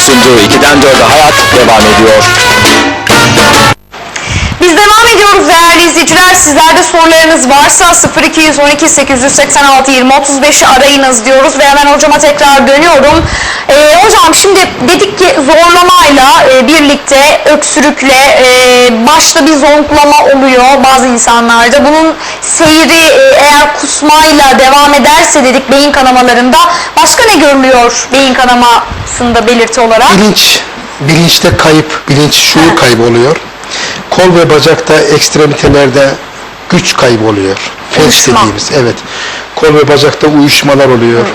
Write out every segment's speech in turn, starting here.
sunduğu 2'den 4'e hayat devam ediyor. Biz devam ediyoruz değerli izleyiciler. Sizlerde sorularınız varsa 0212 886 20 35'i arayınız diyoruz ve hemen hocama tekrar dönüyorum. Ee, hocam şimdi dedik ki zorlamayla e, birlikte öksürükle e, başta bir zonklama oluyor bazı insanlarda. Bunun seyri e, eğer kusmayla devam ederse dedik beyin kanamalarında başka ne görülüyor beyin kanamasında belirti olarak? Bilinç, bilinçte kayıp, bilinç şuur kaybı oluyor. Kol ve bacakta, ekstremitelerde güç kaybı oluyor. Uyuşma. dediğimiz, evet. Kol ve bacakta uyuşmalar oluyor.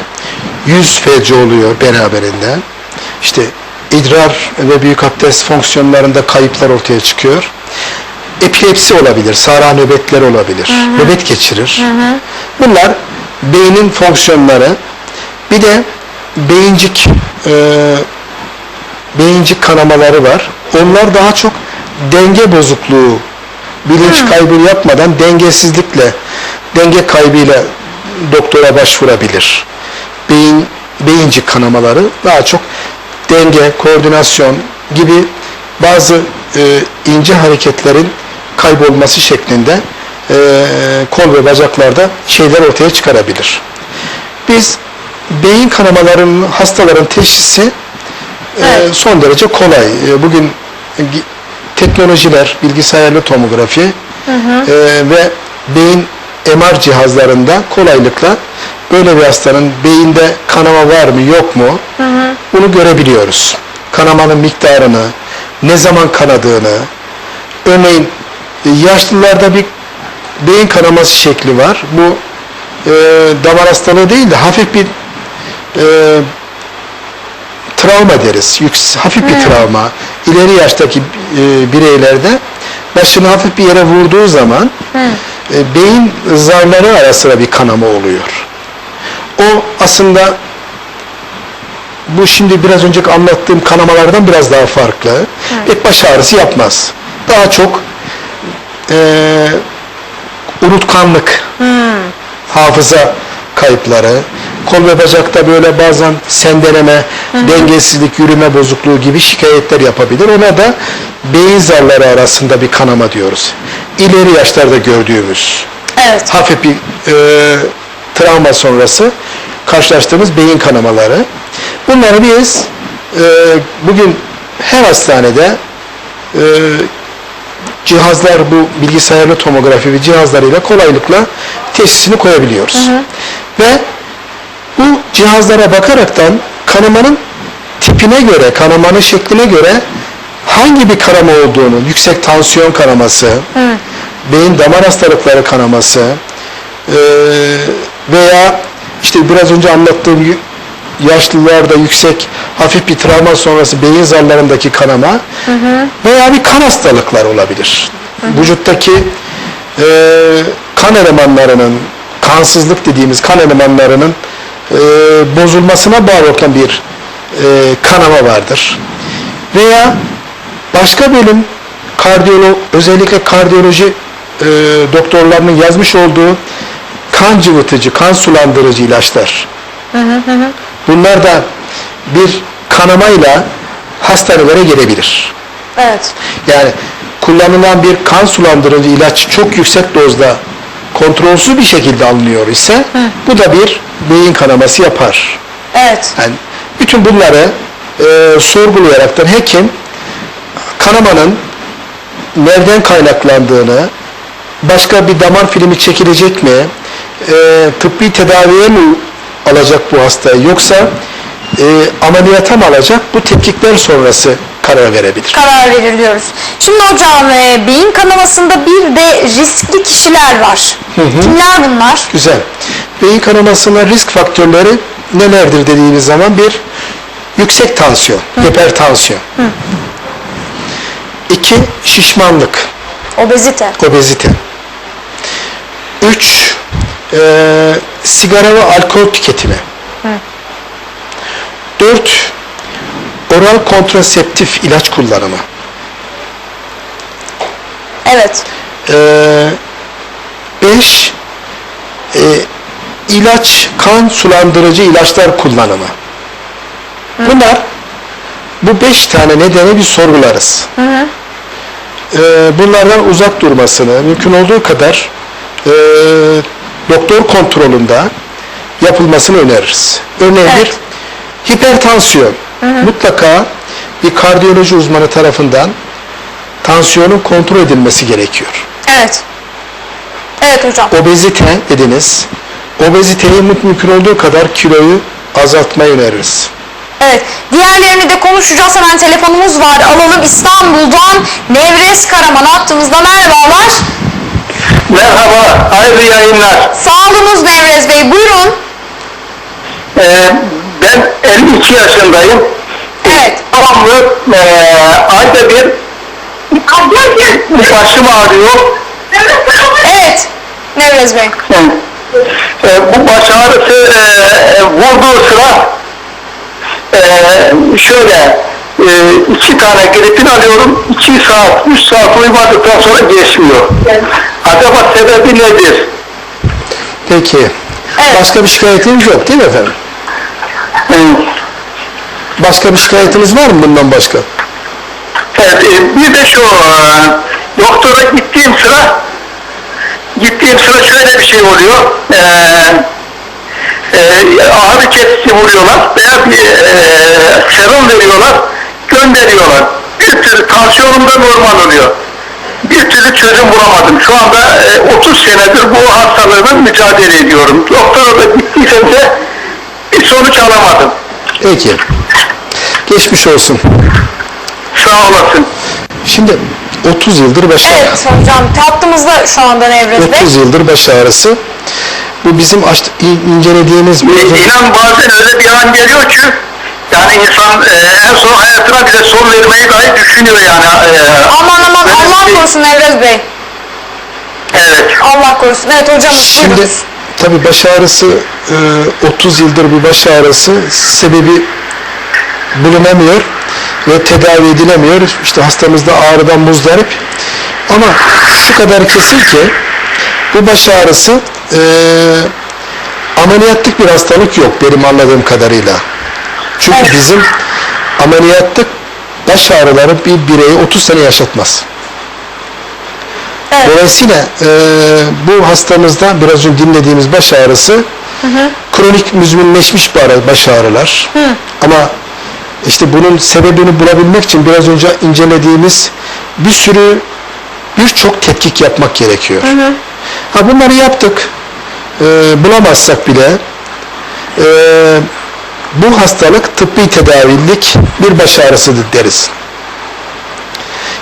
Yüz felci oluyor beraberinde. İşte idrar ve büyük abdest fonksiyonlarında kayıplar ortaya çıkıyor. Epilepsi olabilir, sara nöbetler olabilir, nöbet geçirir. Bunlar beynin fonksiyonları. Bir de beyincik e, beyincik kanamaları var. Onlar daha çok denge bozukluğu, bilinç kaybı yapmadan dengesizlikle, denge kaybıyla doktora başvurabilir. Beyin, beyincik kanamaları daha çok denge, koordinasyon gibi bazı e, ince hareketlerin kaybolması şeklinde e, kol ve bacaklarda şeyler ortaya çıkarabilir. Biz beyin kanamalarının hastaların teşhisi e, Evet. son derece kolay. E, Bugün teknolojiler, bilgisayarlı tomografi e, ve beyin MR cihazlarında kolaylıkla böyle bir hastanın beyinde kanama var mı yok mu bunu görebiliyoruz. Kanamanın miktarını, ne zaman kanadığını, örneğin e, yaşlılarda bir beyin kanaması şekli var. Bu e, damar hastalığı değil de hafif bir e, travma deriz. Yüks- hafif bir travma. İleri yaştaki e, bireylerde başını hafif bir yere vurduğu zaman e, beyin zarları arasında bir kanama oluyor. O aslında bu şimdi biraz önceki anlattığım kanamalardan biraz daha farklı. Pek baş ağrısı yapmaz. Daha çok e, unutkanlık, hafıza kayıpları, kol ve bacakta böyle bazen sendeleme, dengesizlik, yürüme bozukluğu gibi şikayetler yapabilir. Ona da beyin zarları arasında bir kanama diyoruz. İleri yaşlarda gördüğümüz Evet. hafif bir e, travma sonrası karşılaştığımız beyin kanamaları. Bunları biz e, bugün her hastanede e, cihazlar bu bilgisayarlı tomografi ve cihazlarıyla kolaylıkla teşhisini koyabiliyoruz. Ve bu cihazlara bakaraktan kanamanın tipine göre, kanamanın şekline göre hangi bir kanama olduğunu, yüksek tansiyon kanaması, beyin damar hastalıkları kanaması eee, veya işte biraz önce anlattığım yaşlılarda yüksek hafif bir travma sonrası beyin zarlarındaki kanama veya bir kan hastalıklar olabilir. Vücuttaki eee, kan elemanlarının, kansızlık dediğimiz kan elemanlarının eee, bozulmasına bağlı olan bir eee, kanama vardır. Veya başka bölüm kardiyolog, özellikle kardiyoloji eee, doktorlarının yazmış olduğu kan cıvıtıcı, kan sulandırıcı ilaçlar. Bunlar da bir kanamayla hastanelere gelebilir. Evet. Yani kullanılan bir kan sulandırıcı ilaç çok yüksek dozda kontrolsüz bir şekilde alınıyor ise bu da bir beyin kanaması yapar. Evet. Yani bütün bunları e, sorgulayaraktan hekim kanamanın nereden kaynaklandığını, başka bir damar filmi çekilecek mi, e, tıbbi tedaviye mi alacak bu hastayı yoksa e, ameliyata mı alacak bu tetkikler sonrası karar verebilir. karar verir diyoruz. Şimdi hocam e, beyin kanamasında bir de riskli kişiler var. Kimler bunlar? Güzel. Beyin kanamasının risk faktörleri nelerdir dediğimiz zaman bir yüksek tansiyon, hipertansiyon. İki şişmanlık, Obezite. obezite. Üç eee, sigara ve alkol tüketimi. Dört oral kontraseptif ilaç kullanımı. Evet. Eee, beş e, ilaç, kan sulandırıcı ilaçlar kullanımı. Bunlar bu beş tane nedeni bir sorgularız. Ee, bunlardan uzak durmasını mümkün olduğu kadar e, doktor kontrolünde yapılmasını öneririz. Örneğin Evet. bir hipertansiyon mutlaka bir kardiyoloji uzmanı tarafından tansiyonun kontrol edilmesi gerekiyor. Evet. Evet hocam. Obezite dediniz. Obeziteyi mü- mümkün olduğu kadar kiloyu azaltmayı öneririz. Evet. Diğerlerini de konuşacağız. Hemen telefonumuz var. Alalım İstanbul'dan Nevres Karaman attığımızda merhabalar. Merhaba, hayırlı yayınlar. Sağolunuz Nevrez Bey. Buyurun. Ee, 52 yaşındayım. Evet. Devamlı ee, ayda bir başım ağrıyor. Evet. Nevrez Bey. Ee, bu baş ağrısı ee, vurduğu sıra ee, şöyle ee, iki tane gripin alıyorum. iki saat, üç saat uyumadıktan sonra geçmiyor. Acaba sebebi nedir? Peki. Evet. Başka bir şikayetiniz yok değil mi efendim? Başka bir şikayetiniz var mı bundan başka? Evet, e, bir de şu, e, doktora gittiğim sıra, gittiğim sıra şöyle bir şey oluyor. E, e, ağrı kesici vuruyorlar veya bir e, serum veriyorlar, gönderiyorlar. Bir türlü tansiyonum da normal oluyor. Bir türlü çözüm bulamadım. Şu anda e, 30 senedir bu hastalığımla mücadele ediyorum. Doktora da gittiysem de bir sonuç alamadım. Peki. Geçmiş olsun. Sağ olasın. Şimdi 30 yıldır baş ağrı. Evet hocam. Tatlımızda şu anda Nevrez Bey. 30 yıldır baş ağrısı. Bu bizim aç, incelediğimiz bir İnan bazen öyle bir an geliyor ki yani insan e, en son hayatına bile son vermeyi dahi düşünüyor yani. E, Aman aman Allah korusun Nevrez Bey. Evet. Allah korusun. Evet hocam. Şimdi buyurunuz. tabi baş ağrısı e, 30 yıldır bir baş ağrısı sebebi bulunamıyor ve tedavi edilemiyor. İşte hastamızda ağrıdan muzdarip. Ama şu kadar kesin ki bu baş ağrısı e, ameliyatlık bir hastalık yok benim anladığım kadarıyla. Çünkü Evet. bizim ameliyatlık baş ağrıları bir bireyi 30 sene yaşatmaz. Evet. Dolayısıyla e, bu hastamızda biraz önce dinlediğimiz baş ağrısı kronik müzminleşmiş bir baş ağrılar. Ama işte bunun sebebini bulabilmek için biraz önce incelediğimiz bir sürü birçok tetkik yapmak gerekiyor. Ha bunları yaptık. E, bulamazsak bile e, bu hastalık tıbbi tedavilik bir baş ağrısıdır deriz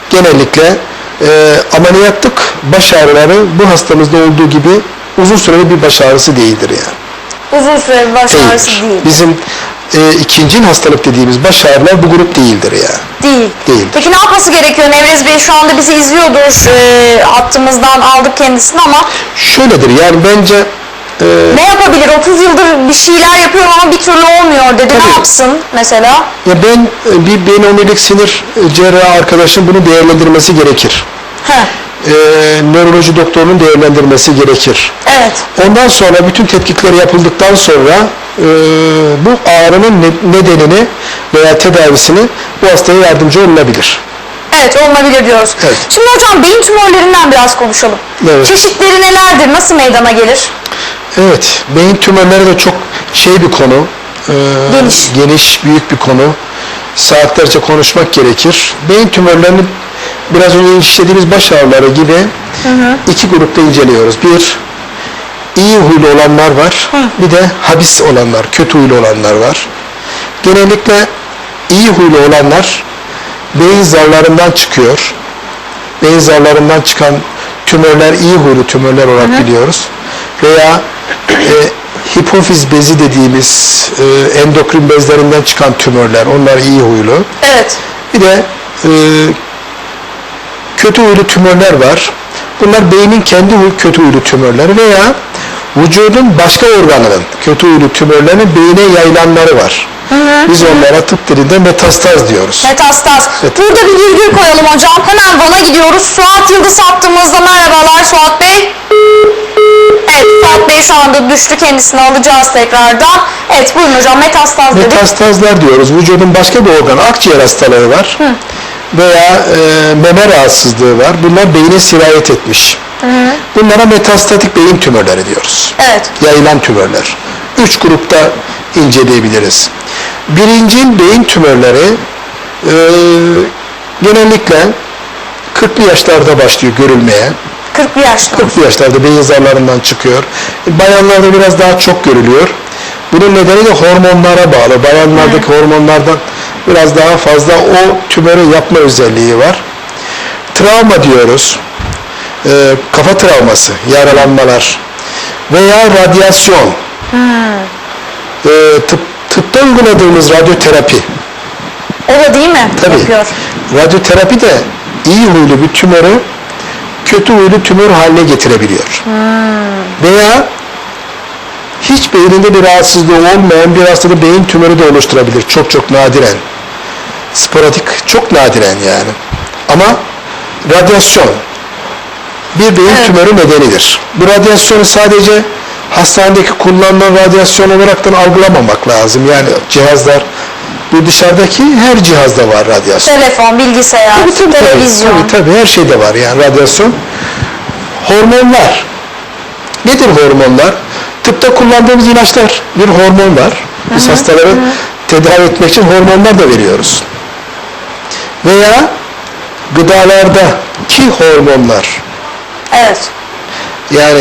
genellikle e, ameliyatlık baş ağrıları bu hastamızda olduğu gibi uzun süreli bir baş ağrısı değildir yani. Uzun süre baş ağrısı Değildir. değil. Bizim e, ikinci hastalık dediğimiz baş ağrılar bu grup değildir yani. Değil. Değildir. Peki ne yapması gerekiyor? Nevrez Bey şu anda bizi izliyordur. Ee, hattımızdan aldık kendisini ama Şöyledir yani bence e, ne yapabilir? 30 yıldır bir şeyler yapıyorum ama bir türlü olmuyor dedi. Ne Tabii. yapsın mesela? ya ben e, bir beyin omurilik sinir e, cerrahı arkadaşım bunu değerlendirmesi gerekir. Heh, E, nöroloji doktorunun değerlendirmesi gerekir. Evet. Ondan sonra bütün tetkikler yapıldıktan sonra e, bu ağrının ne- nedenini veya tedavisini bu hastaya yardımcı olunabilir. Evet olunabilir diyoruz. Evet. Şimdi hocam beyin tümörlerinden biraz konuşalım. Evet. Çeşitleri nelerdir? Nasıl meydana gelir? Evet, beyin tümörleri de çok şey bir konu. e, Geniş. Geniş, büyük bir konu. Saatlerce konuşmak gerekir. Beyin tümörlerini biraz önce işlediğimiz baş ağrıları gibi iki grupta inceliyoruz. Bir, iyi huylu olanlar var. Bir de habis olanlar, kötü huylu olanlar var. Genellikle iyi huylu olanlar beyin zarlarından çıkıyor. Beyin zarlarından çıkan tümörler iyi huylu tümörler olarak biliyoruz. Veya e, hipofiz bezi dediğimiz e, endokrin bezlerinden çıkan tümörler, onlar iyi huylu. Evet. Bir de e, kötü huylu tümörler var. Bunlar beynin kendi huy, kötü huylu tümörleri veya vücudun başka organının kötü huylu tümörlerinin beyine yayılanları var. Biz onlara tıp dilinde metastaz diyoruz. Metastaz. Evet. Burada bir virgül koyalım hocam. Hemen Van'a gidiyoruz. Suat Yıldız hattımızda. Merhabalar Suat Bey. Evet Suat Bey şu anda düştü kendisini alacağız tekrardan. Evet buyurun hocam metastaz dedik. Metastazlar diyoruz. Vücudun başka bir organı, akciğer hastalığı var. Veya e, meme rahatsızlığı var. Bunlar beyine sirayet etmiş. Bunlara metastatik beyin tümörleri diyoruz. Evet. Yayılan tümörler. Üç grupta inceleyebiliriz. Birinci beyin tümörleri e, genellikle 40'lı yaşlarda başlıyor görülmeye. 40 yaşlı. 40'lı yaşlarda beyin zarlarından çıkıyor. Bayanlarda biraz daha çok görülüyor. Bunun nedeni de hormonlara bağlı. Bayanlardaki hormonlardan biraz daha fazla o tümörü yapma özelliği var. Travma diyoruz. Ee, kafa travması, yaralanmalar veya radyasyon. Ee, tıp, tıpta uyguladığımız radyoterapi. O da değil mi? Tabii. Yapıyor. Radyoterapi de iyi huylu bir tümörü kötü huylu tümör haline getirebiliyor. Veya hiç beyninde bir rahatsızlığı olmayan bir hastada beyin tümörü de oluşturabilir. Çok çok nadiren. Sporadik, çok nadiren yani. Ama radyasyon bir beyin Evet. tümörü nedenidir. Bu radyasyonu sadece hastanedeki kullanılan radyasyon olaraktan algılamamak lazım. Yani cihazlar, bu dışarıdaki her cihazda var radyasyon. Telefon, bilgisayar, Tabii, tabii, televizyon. Tabii, tabii her şeyde var yani radyasyon. Hormonlar. Nedir hormonlar? Tıpta kullandığımız ilaçlar bir hormon var. Biz hastaları tedavi etmek için hormonlar da veriyoruz. Veya gıdalardaki hormonlar. Evet. Yani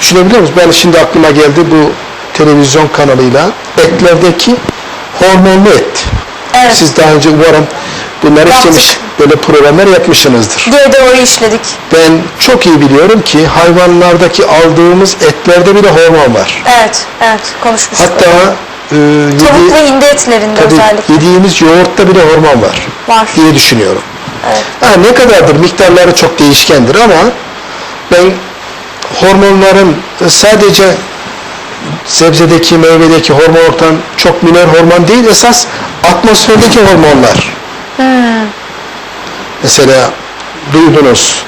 düşünebiliyor musunuz? Ben şimdi aklıma geldi bu televizyon kanalıyla etlerdeki hormonlu et. Evet. Siz daha önce umarım bunları Yaptık. işlemiş, böyle programlar yapmışsınızdır. Diye doğru işledik. Ben çok iyi biliyorum ki hayvanlardaki aldığımız etlerde bile hormon var. Evet, evet konuşmuştuk. Hatta e, Tavuk yedi- ve hindi etlerinde tabii özellikle yediğimiz yoğurtta bile hormon var. var. diye düşünüyorum. Evet. Ha, ne kadardır miktarları çok değişkendir ama ben hormonların sadece sebzedeki, meyvedeki hormonlardan çok minor hormon değil, esas atmosferdeki hormonlar. Mesela duydunuz,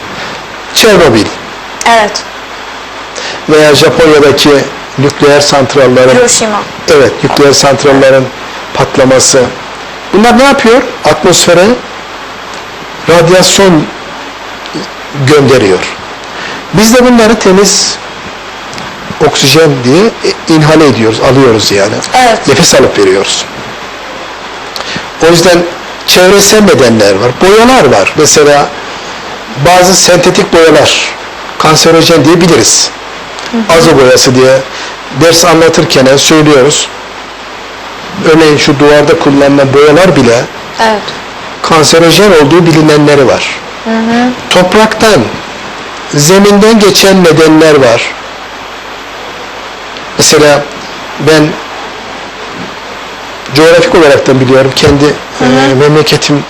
Çernobil Evet. veya Japonya'daki nükleer santrallerin Hiroşima. Evet, nükleer santrallerin patlaması. Bunlar ne yapıyor? Atmosfere radyasyon gönderiyor. Biz de bunları temiz oksijen diye inhale ediyoruz, alıyoruz yani. Evet. Nefes alıp veriyoruz. O yüzden çevresel nedenler var. Boyalar var. Mesela bazı sentetik boyalar kanserojen diyebiliriz. Azo boyası diye ders anlatırken söylüyoruz. Örneğin şu duvarda kullanılan boyalar bile Evet. kanserojen olduğu bilinenleri var. Topraktan, zeminden geçen nedenler var. Mesela ben coğrafik olarak da biliyorum kendi e, memleketim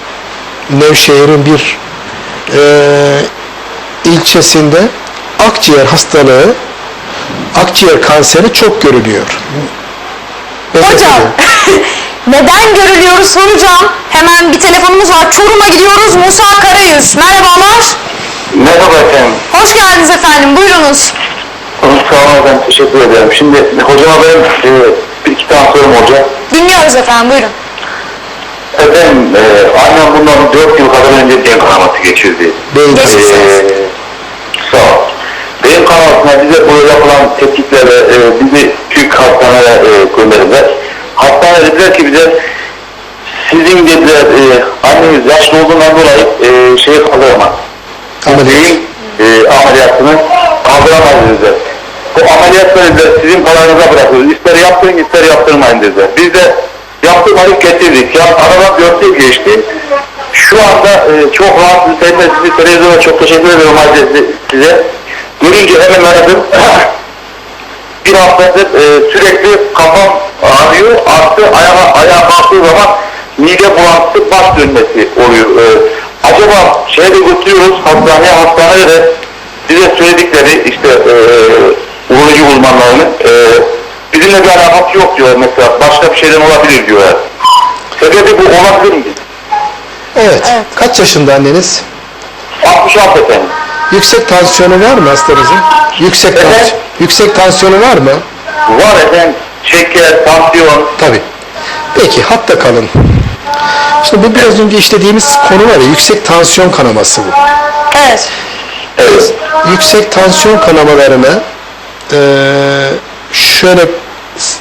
Nevşehir'in bir e, ilçesinde akciğer hastalığı, akciğer kanseri çok görülüyor. Hocam neden görülüyoruz soracağım. Hemen bir telefonumuz var. Çorum'a gidiyoruz. Musa Karayüz. Merhabalar. Merhaba efendim. Hoş geldiniz efendim. Buyurunuz. Olun ben teşekkür ederim. Şimdi hocama ben e, bir iki tane sorum olacak. Dinliyoruz efendim. Buyurun. Efendim e, annem bundan 4 yıl kadar önce beyin kanaması geçirdi. Beyin olsun. Ee, sağ ol. Beyin kanamasına bize bu yapılan tetkiklerle e, bizi Türk hastaneye e, gönderdiler. Hastane dediler ki bize sizin dediler e, anneniz yaşlı olduğundan dolayı e, şey kaldıramaz. Ameliyat. E, ameliyatını kaldıramaz dediler. Bu ameliyatları dediler sizin kararınıza bırakıyoruz. İster yaptırın ister yaptırmayın dediler. Biz de yaptırmayıp getirdik. Ya aradan 4 yıl geçti. Şu anda e, çok rahat de sizi televizyona çok teşekkür ediyorum Hazreti size. Görünce hemen aradım. bir haftadır e, sürekli kafam ağrıyor. Artı ayağa, ayağa kalktığı zaman mide bulantısı baş dönmesi oluyor. E, acaba şeye de götürüyoruz hastaneye, hastaneye de bize söyledikleri işte e, uroloji uzmanlarının e, bizimle bir alakası yok diyor mesela. Başka bir şeyden olabilir diyorlar. Sebebi bu olabilir mi? Evet. Evet. Kaç yaşında anneniz? 66 efendim. Yüksek tansiyonu var mı hastamızın? Yüksek Evet. tansiyon, yüksek tansiyonu var mı? Var efendim. Şeker, tansiyon. Tabii. Peki hatta kalın. Şimdi bu biraz önce işlediğimiz konu var ya yüksek tansiyon kanaması bu. Evet. Biz yüksek tansiyon kanamalarını eee, şöyle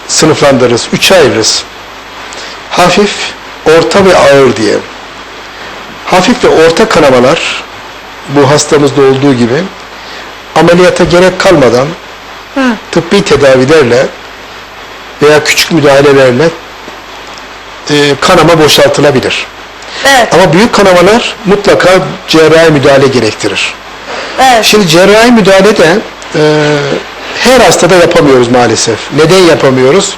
sınıflandırırız, üçe ayırırız. Hafif, orta ve ağır diye. Hafif ve orta kanamalar bu hastamızda olduğu gibi ameliyata gerek kalmadan tıbbi tedavilerle veya küçük müdahalelerle eee, kanama boşaltılabilir. Evet. Ama büyük kanamalar mutlaka cerrahi müdahale gerektirir. Evet. Şimdi cerrahi müdahale de e, her hastada yapamıyoruz maalesef. Neden yapamıyoruz?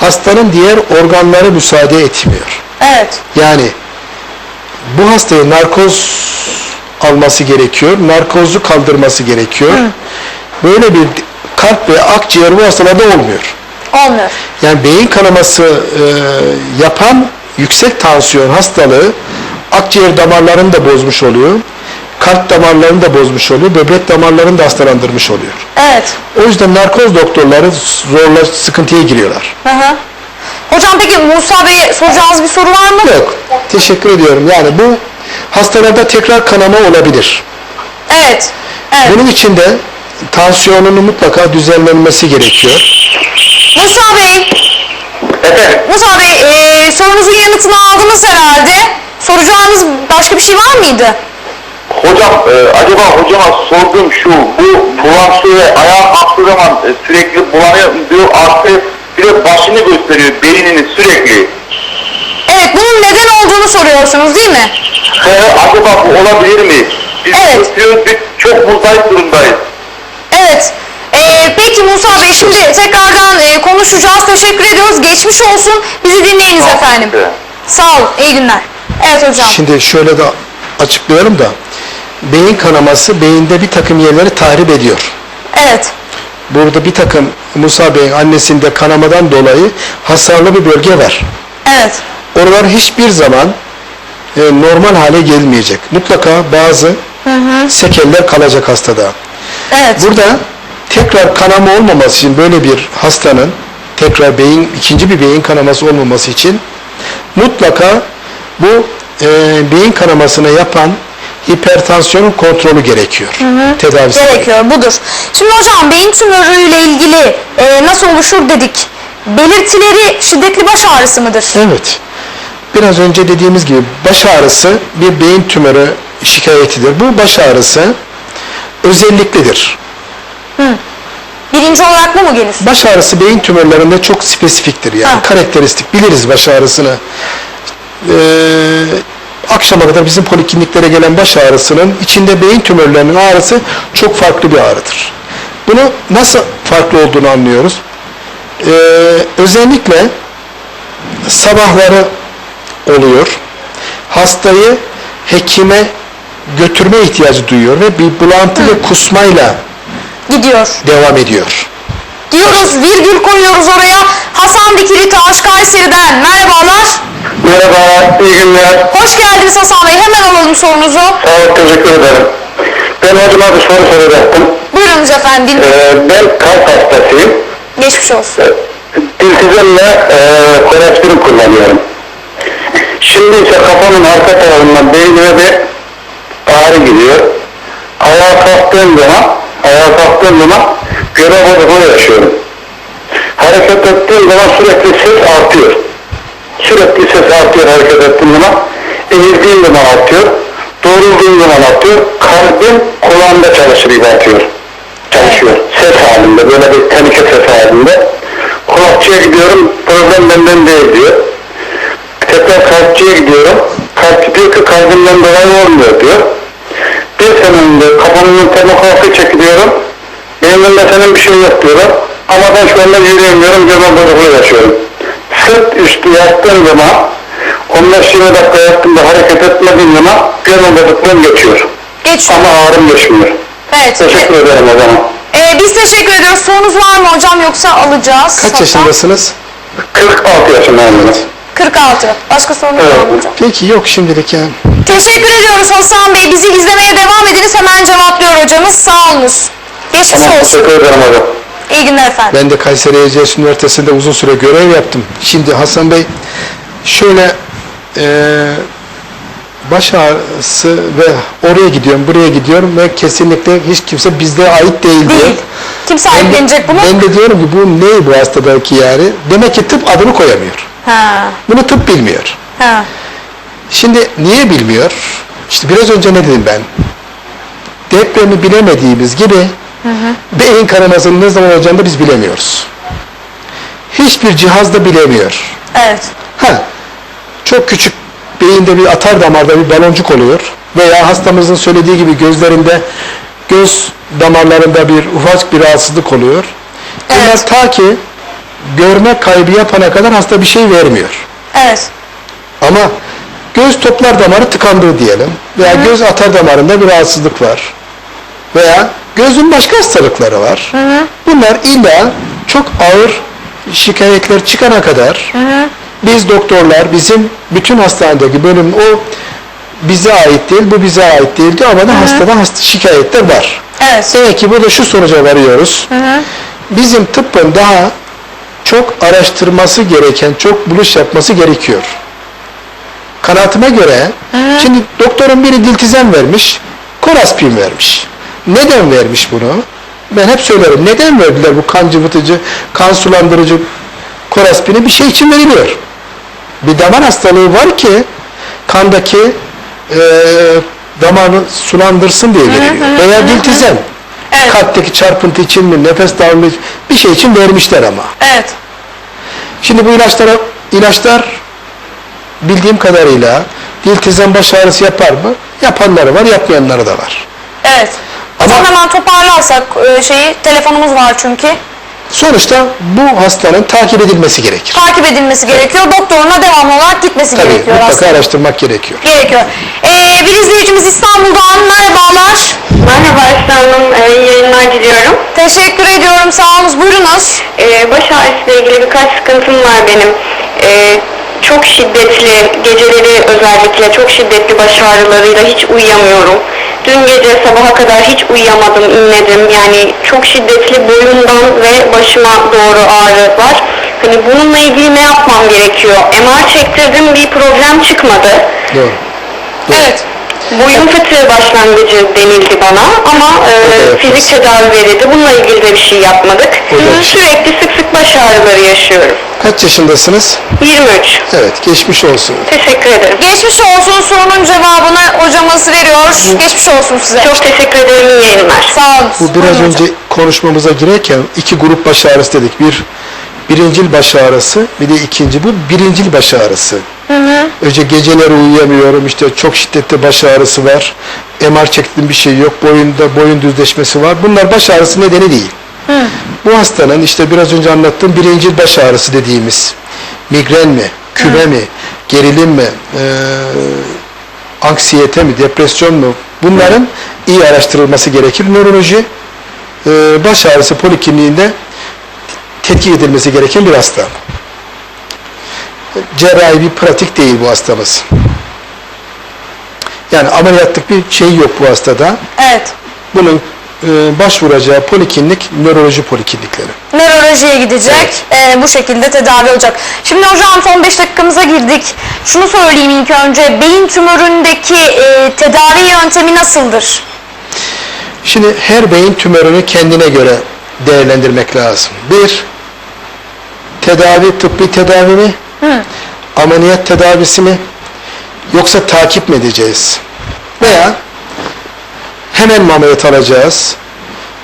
Hastanın diğer organları müsaade etmiyor. Evet. Yani bu hastaya narkoz alması gerekiyor, narkozu kaldırması gerekiyor. Böyle bir kalp ve akciğer bu hastalarda olmuyor. Olmuyor. Yani beyin kanaması e, yapan yüksek tansiyon hastalığı akciğer damarlarını da bozmuş oluyor. Kalp damarlarını da bozmuş oluyor. Böbrek damarlarını da hastalandırmış oluyor. Evet. O yüzden narkoz doktorları zorla sıkıntıya giriyorlar. Hı hı. Hocam peki Musa Bey'e soracağınız bir soru var mı? Yok. Teşekkür ediyorum. Yani bu hastalarda tekrar kanama olabilir. Evet. Evet. Bunun için de tansiyonunun mutlaka düzenlenmesi gerekiyor. Musa Bey, Efendim. Musa Bey e, sorunuzun yanıtını aldınız herhalde. Soracağınız başka bir şey var mıydı? Hocam e, acaba hocama sorduğum şu bu bulantı ve ayağa kalktığı zaman e, sürekli bulanıyor diyor artı bir de başını gösteriyor beynini sürekli. Evet, bunun neden olduğunu soruyorsunuz değil mi? E, acaba bu olabilir mi? Biz Evet. biz çok muzdarip durumdayız. Peki Musa Bey şimdi tekrardan e, konuşacağız. Teşekkür ediyoruz. Geçmiş olsun. Bizi dinleyiniz Tamam, efendim. evet. Sağ olun. İyi günler. Evet hocam. Şimdi şöyle de açıklıyorum da beyin kanaması beyinde bir takım yerleri tahrip ediyor. Evet. Burada bir takım Musa Bey'in annesinde kanamadan dolayı hasarlı bir bölge var. Evet. Oralar hiçbir zaman e, normal hale gelmeyecek. Mutlaka bazı sekeller kalacak hastada. Evet. Burada tekrar kanama olmaması için böyle bir hastanın tekrar beyin ikinci bir beyin kanaması olmaması için mutlaka bu e, beyin kanamasını yapan hipertansiyonun kontrolü gerekiyor. Tedavisi. Gerekiyor. Budur. Şimdi hocam beyin tümörüyle ilgili e, nasıl oluşur dedik. Belirtileri şiddetli baş ağrısı mıdır? Evet. Biraz önce dediğimiz gibi baş ağrısı bir beyin tümörü şikayetidir. Bu baş ağrısı özelliklidir. Birinci olarak bu mu gelir? Baş ağrısı beyin tümörlerinde çok spesifiktir yani Ha. karakteristik biliriz baş ağrısını. Ee, akşama kadar bizim polikliniklere gelen baş ağrısının içinde beyin tümörlerinin ağrısı çok farklı bir ağrıdır. Bunu nasıl farklı olduğunu anlıyoruz. Ee, özellikle sabahları oluyor. Hastayı hekime götürme ihtiyacı duyuyor ve bir bulantı ve kusmayla Gidiyor. devam ediyor. Diyoruz virgül koyuyoruz oraya. Hasan Dikili Taş Kayseri'den merhabalar. Merhaba, iyi günler. Hoş geldiniz Hasan Bey. Hemen alalım sorunuzu. Sağ ol, teşekkür ederim. Ben hocama bir soru soracaktım. Buyurunuz efendim. Ee, ben kalp hastasıyım. Geçmiş olsun. Dilsizimle e, kolesterol kullanıyorum. Şimdi ise kafamın arka tarafından beynime bir ağrı gidiyor. Ayağa kalktığım zaman, ayağa kalktığım zaman göre bozukluğu yaşıyorum. Hareket ettiğim zaman sürekli ses artıyor. Sürekli ses artıyor hareket ettiğim zaman. Eğildiğim zaman artıyor. Doğrulduğum zaman artıyor. Kalbim kulağımda çalışır gibi atıyor. Çalışıyor. Ses halinde, böyle bir tenike ses halinde. Kulakçıya gidiyorum, problem benden değil diyor. Tekrar kalpçiye gidiyorum. Kalpçi diyor ki kalbimden dolayı olmuyor diyor. Bir sene önce kafamın termografi çekiliyorum. Benim önümde senin bir şey yok diyorlar. Ama ben şu anda yürüyemiyorum, göbek bozukluğu yaşıyorum. Sırt üstü yattığım zaman 15-20 dakika yattığımda hareket etmediğim zaman göbek bozukluğum geçiyor. Geçiyor. Ama ağrım geçmiyor. Evet. Teşekkür ederim o zaman. Ee, biz teşekkür ediyoruz. Sorunuz var mı hocam yoksa alacağız. Kaç Hasan. yaşındasınız? 46 yaşındayım ben. 46. Başka sorunuz var mı hocam? Peki yok şimdilik yani. Teşekkür ediyoruz Hasan Bey. Bizi izlemeye devam ediniz. Hemen cevaplıyor hocamız. Sağ olunuz. Geçmiş Tamam, olsun. teşekkür ederim hocam. İyi günler efendim. Ben de Kayseri Erciyes Üniversitesi'nde uzun süre görev yaptım. Şimdi Hasan Bey şöyle eee baş ağrısı ve oraya gidiyorum, buraya gidiyorum ve kesinlikle hiç kimse bizde ait değil diyor. Değil. Kim Ben de, sahiplenecek bunu? ben de diyorum ki bu ne bu hastadaki yani? Demek ki tıp adını koyamıyor. Ha. Bunu tıp bilmiyor. Ha. Şimdi niye bilmiyor? İşte biraz önce ne dedim ben? Depremi bilemediğimiz gibi beyin kanamasının ne zaman olacağını da biz bilemiyoruz. Hiçbir cihaz da bilemiyor. Evet. Ha, çok küçük beyinde bir atar damarda bir baloncuk oluyor veya hastamızın söylediği gibi gözlerinde göz damarlarında bir ufak bir rahatsızlık oluyor. Bunlar Evet. ta ki görme kaybı yapana kadar hasta bir şey vermiyor. Evet. Ama göz toplar damarı tıkandığı diyelim veya göz atar damarında bir rahatsızlık var veya gözün başka hastalıkları var. Bunlar illa çok ağır şikayetler çıkana kadar biz doktorlar bizim bütün hastanedeki bölüm o bize ait değil bu bize ait değil diyor ama da hastada hasta şikayetler var. Evet. Demek ki burada şu sonuca varıyoruz. Bizim tıbbın daha çok araştırması gereken, çok buluş yapması gerekiyor. Kanaatime göre, şimdi doktorun biri diltizem vermiş, koraspin vermiş. Neden vermiş bunu? Ben hep söylerim. Neden verdiler bu kan cıvıtıcı, kan sulandırıcı koraspini? Bir şey için veriliyor. Bir damar hastalığı var ki kandaki eee damarı sulandırsın diye veriliyor. Veya diltizem. Evet. Kalpteki çarpıntı için mi, nefes darlığı bir şey için vermişler ama. Evet. Şimdi bu ilaçlara ilaçlar bildiğim kadarıyla diltizem baş ağrısı yapar mı? Yapanları var, yapmayanları da var. Evet. Ama- Hocam hemen toparlarsak e, şeyi telefonumuz var çünkü. Sonuçta bu hastanın takip edilmesi gerekir. Takip edilmesi gerekiyor. Doktoruna devamlı olarak gitmesi Tabii gerekiyor mutlaka aslında. araştırmak gerekiyor. Gerekiyor. Ee, bir izleyicimiz İstanbul'dan merhabalar. Merhaba Aslı Hanım, e, iyi yayınlar diliyorum. Teşekkür ediyorum. Sağ olunuz. Buyurunuz. E, baş ağrısıyla ilgili birkaç sıkıntım var benim. E, çok şiddetli, geceleri özellikle çok şiddetli baş ağrılarıyla hiç uyuyamıyorum. Dün gece sabaha kadar hiç uyuyamadım, inledim. Yani çok şiddetli boyundan ve başıma doğru ağrı var. Hani bununla ilgili ne yapmam gerekiyor? MR çektirdim, bir problem çıkmadı. Doğru. Evet. Boyun fıtığı başlangıcı denildi bana ama e, Evet. fizik tedavi verildi. Bununla ilgili de bir şey yapmadık. Şey. Sürekli sık sık baş ağrıları yaşıyorum. Kaç yaşındasınız? 23. Evet, geçmiş olsun. Teşekkür ederim. Geçmiş olsun sorunun cevabını hocamız veriyor. Geçmiş olsun size. Çok teşekkür ederim. İyi yayınlar. sağ olun. Bu biraz Buyurun önce hocam. konuşmamıza girerken iki grup baş ağrısı dedik. Bir birincil baş ağrısı, bir de ikinci bu birincil baş ağrısı. Önce geceleri uyuyamıyorum, işte çok şiddetli baş ağrısı var. MR çektim bir şey yok, boyunda boyun düzleşmesi var. Bunlar baş ağrısı nedeni değil. Bu hastanın işte biraz önce anlattığım birincil baş ağrısı dediğimiz migren mi, küme mi, gerilim mi, eee anksiyete mi, depresyon mu bunların iyi araştırılması gerekir. Nöroloji e, baş ağrısı polikliniğinde tetkik edilmesi gereken bir hasta. Cerrahi bir pratik değil bu hastamız. Yani ameliyatlık bir şey yok bu hastada. Evet. Bunun e, başvuracağı poliklinik nöroloji poliklinikleri. Nörolojiye gidecek. Ee, bu şekilde tedavi olacak. Şimdi hocam son 5 dakikamıza girdik. Şunu söyleyeyim ilk önce. Beyin tümöründeki e, tedavi yöntemi nasıldır? Şimdi her beyin tümörünü kendine göre değerlendirmek lazım. Bir, tedavi, tıbbi tedavi mi? Ameliyat tedavisi mi? Yoksa takip mi edeceğiz? Veya hemen mi ameliyat alacağız?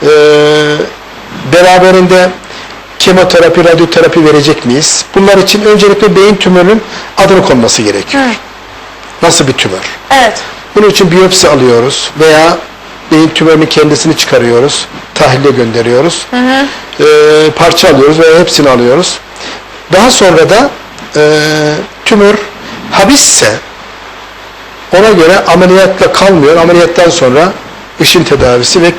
Ee, beraberinde kemoterapi, radyoterapi verecek miyiz? Bunlar için öncelikle beyin tümörünün adını konması gerekiyor. Nasıl bir tümör? Evet. Bunun için biyopsi alıyoruz veya beyin tümörünün kendisini çıkarıyoruz, tahlile gönderiyoruz. Ee, parça alıyoruz veya hepsini alıyoruz. Daha sonra da e, tümör habisse ona göre ameliyatla kalmıyor. Ameliyattan sonra ışın tedavisi ve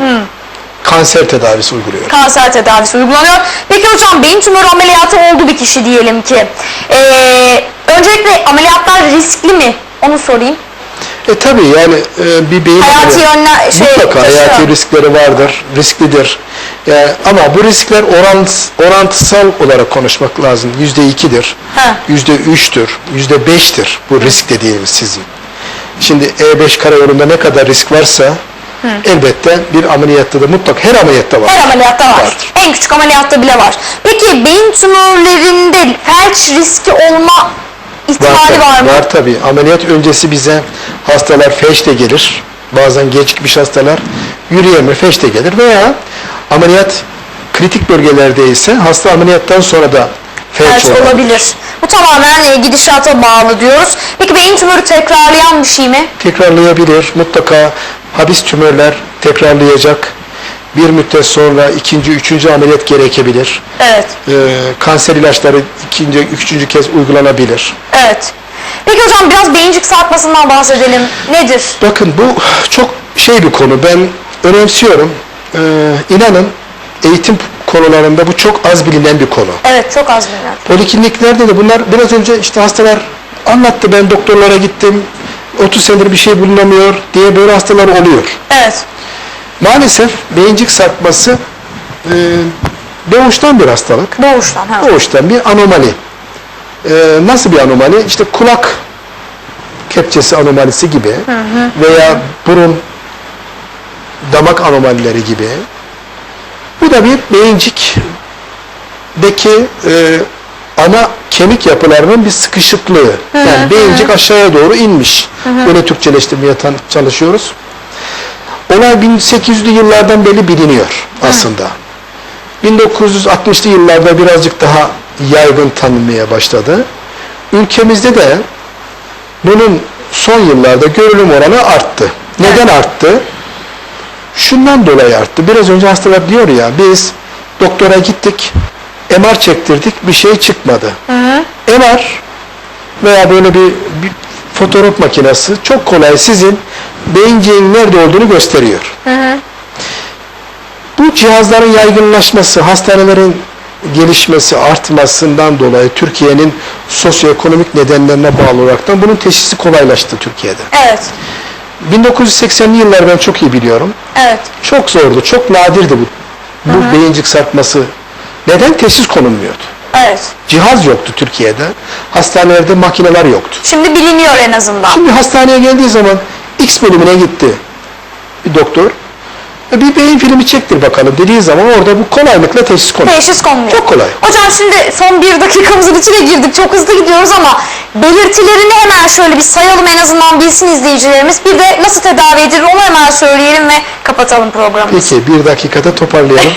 kanser tedavisi uyguluyor. Kanser tedavisi uygulanıyor. Peki hocam beyin tümörü ameliyatı oldu bir kişi diyelim ki. Ee, Öncelikle ameliyatlar riskli mi? Onu sorayım. E tabi yani e, bir beyin ameliyatı- yönler- şey mutlaka taşıyor. hayati riskleri vardır, risklidir. Yani ama bu riskler orant, orantısal olarak konuşmak lazım. Yüzde ikidir, yüzde üçtür, yüzde beştir bu risk dediğimiz sizin. Şimdi E5 karayolunda ne kadar risk varsa elbette bir ameliyatta da mutlak her ameliyatta var. Her ameliyatta var. Vardır. En küçük ameliyatta bile var. Peki beyin tümörlerinde felç riski olma ihtimali var, mı? Var tabii. Ameliyat öncesi bize hastalar felçle gelir. Bazen gecikmiş hastalar yürüyemiyor, felçle gelir veya ameliyat kritik bölgelerde ise hasta ameliyattan sonra da felç, Felç olabilir. olabilir. Bu tamamen e, gidişata bağlı diyoruz. Peki beyin tümörü tekrarlayan bir şey mi? Tekrarlayabilir. Mutlaka habis tümörler tekrarlayacak. Bir müddet sonra ikinci, üçüncü ameliyat gerekebilir. Evet. Ee, kanser ilaçları ikinci, üçüncü kez uygulanabilir. Evet. Peki hocam biraz beyincik sarkmasından bahsedelim. Nedir? Bakın bu çok şey bir konu. Ben önemsiyorum. Ee, inanın eğitim konularında bu çok az bilinen bir konu. Evet çok az bilinen. Polikliniklerde de bunlar biraz önce işte hastalar anlattı ben doktorlara gittim 30 senedir bir şey bulunamıyor diye böyle hastalar oluyor. Evet. Maalesef beyincik sarkması e, doğuştan bir hastalık. Doğuştan. Ha. Doğuştan bir anomali. Ee, nasıl bir anomali? İşte kulak kepçesi anomalisi gibi veya burun damak anomalileri gibi. Bu da bir beyincikteki e, ana kemik yapılarının bir sıkışıklığı. Yani beyincik aşağıya doğru inmiş. Böyle Türkçeleştirmeye çalışıyoruz. Olay 1800'lü yıllardan beri biliniyor aslında. 1960'lı yıllarda birazcık daha yaygın tanınmaya başladı. Ülkemizde de bunun son yıllarda görülüm oranı arttı. Neden arttı? Şundan dolayı arttı. Biraz önce hastalar diyor ya biz doktora gittik, MR çektirdik bir şey çıkmadı. MR veya böyle bir, bir fotoğraf makinesi çok kolay sizin beyinciğin nerede olduğunu gösteriyor. Bu cihazların yaygınlaşması, hastanelerin gelişmesi, artmasından dolayı Türkiye'nin sosyoekonomik nedenlerine bağlı olaraktan bunun teşhisi kolaylaştı Türkiye'de. Evet. 1980'li yıllar ben çok iyi biliyorum. Evet. Çok zordu, çok nadirdi bu. Bu beyincik sarkması. Neden? Teşhis konulmuyordu. Evet. Cihaz yoktu Türkiye'de. Hastanelerde makineler yoktu. Şimdi biliniyor en azından. Şimdi hastaneye geldiği zaman X bölümüne gitti bir doktor. "E, Bir beyin filmi çektir bakalım dediği zaman orada bu kolaylıkla teşhis konuluyor. Teşhis konuluyor. Çok kolay. Hocam şimdi son bir dakikamızın içine girdik. Çok hızlı gidiyoruz ama belirtilerini hemen şöyle bir sayalım en azından bilsin izleyicilerimiz. Bir de nasıl tedavi edilir onu hemen söyleyelim ve kapatalım programımızı. Peki bir dakikada toparlayalım.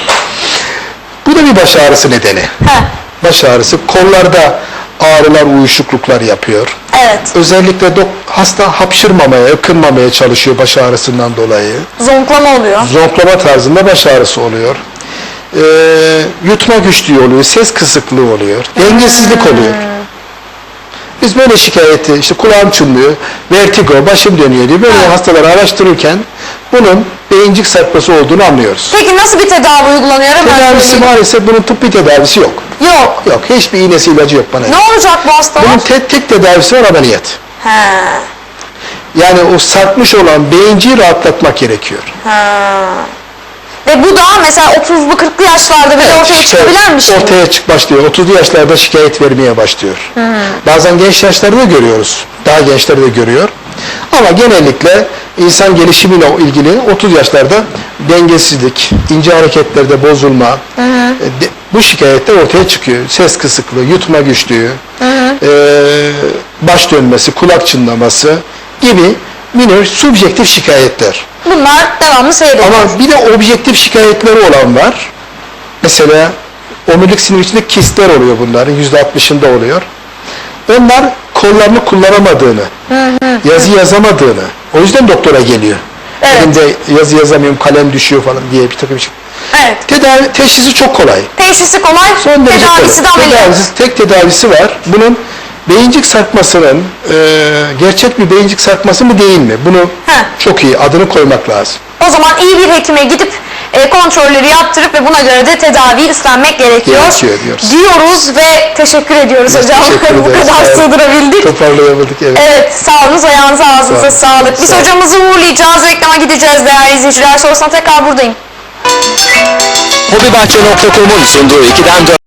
Bu da bir baş ağrısı nedeni. Heh, Baş ağrısı kollarda ağrılar, uyuşukluklar yapıyor. evet. Özellikle dok- hasta hapşırmamaya, ıkınmamaya çalışıyor baş ağrısından dolayı. Zonklama oluyor. Zonklama tarzında baş ağrısı oluyor. Ee, yutma güçlüğü oluyor, ses kısıklığı oluyor, dengesizlik oluyor. Biz böyle şikayeti, işte kulağım çınlıyor, vertigo, başım dönüyor diye böyle hastaları araştırırken bunun beyincik sarkması olduğunu anlıyoruz. Peki nasıl bir tedavi uygulanıyor? Hemen Tedavisi söyleyeyim. maalesef bunun tıbbi tedavisi yok. Yok. Yok, hiçbir iğnesi ilacı yok bana. Ne olacak bu hastalar? Bunun tek, tek tedavisi var ameliyat. He. Yani o sarkmış olan beyinciği rahatlatmak gerekiyor. Ha. Ve bu da mesela 30'lu 40'lı yaşlarda bile ortaya İşte çıkabilen bir şey. Ortaya çık başlıyor. 30'lu yaşlarda şikayet vermeye başlıyor. Bazen genç yaşlarda da görüyoruz. Daha gençleri de görüyor. Ama genellikle insan gelişimiyle ilgili 30 yaşlarda dengesizlik, ince hareketlerde bozulma, e, de- bu şikayetler ortaya çıkıyor. Ses kısıklığı, yutma güçlüğü, e, baş dönmesi, kulak çınlaması gibi minor subjektif şikayetler. Bunlar devamlı seyrediyor. Ama bir de objektif şikayetleri olan var. Mesela omurilik sinir içinde kistler oluyor bunların. Yüzde altmışında oluyor. Onlar kollarını kullanamadığını, yazı yazamadığını, o yüzden doktora geliyor. Evet. Elimde yazı yazamıyorum, kalem düşüyor falan diye bir takım şey. Evet. Tedavi, teşhisi çok kolay. Teşhisi kolay, Son derece tedavisi de ameliyat. Tedavisi, tek tedavisi var. Bunun beyincik sarkmasının e, gerçek bir beyincik sarkması mı değil mi? Bunu Heh. çok iyi adını koymak lazım. O zaman iyi bir hekime gidip e, kontrolleri yaptırıp ve buna göre de tedavi üstlenmek gerekiyor. Gerekiyor diyoruz. Diyoruz ve teşekkür ediyoruz Biz hocam. teşekkür Bu kadar olun. sığdırabildik. Toparlayabildik evet. Evet sağolunuz ayağınıza ağzınıza Sağ sağlık. Biz Sağ hocamızı uğurlayacağız. Reklama gideceğiz değerli izleyiciler. Sonrasında tekrar buradayım. Hobibahçe.com'un sunduğu 2'den 4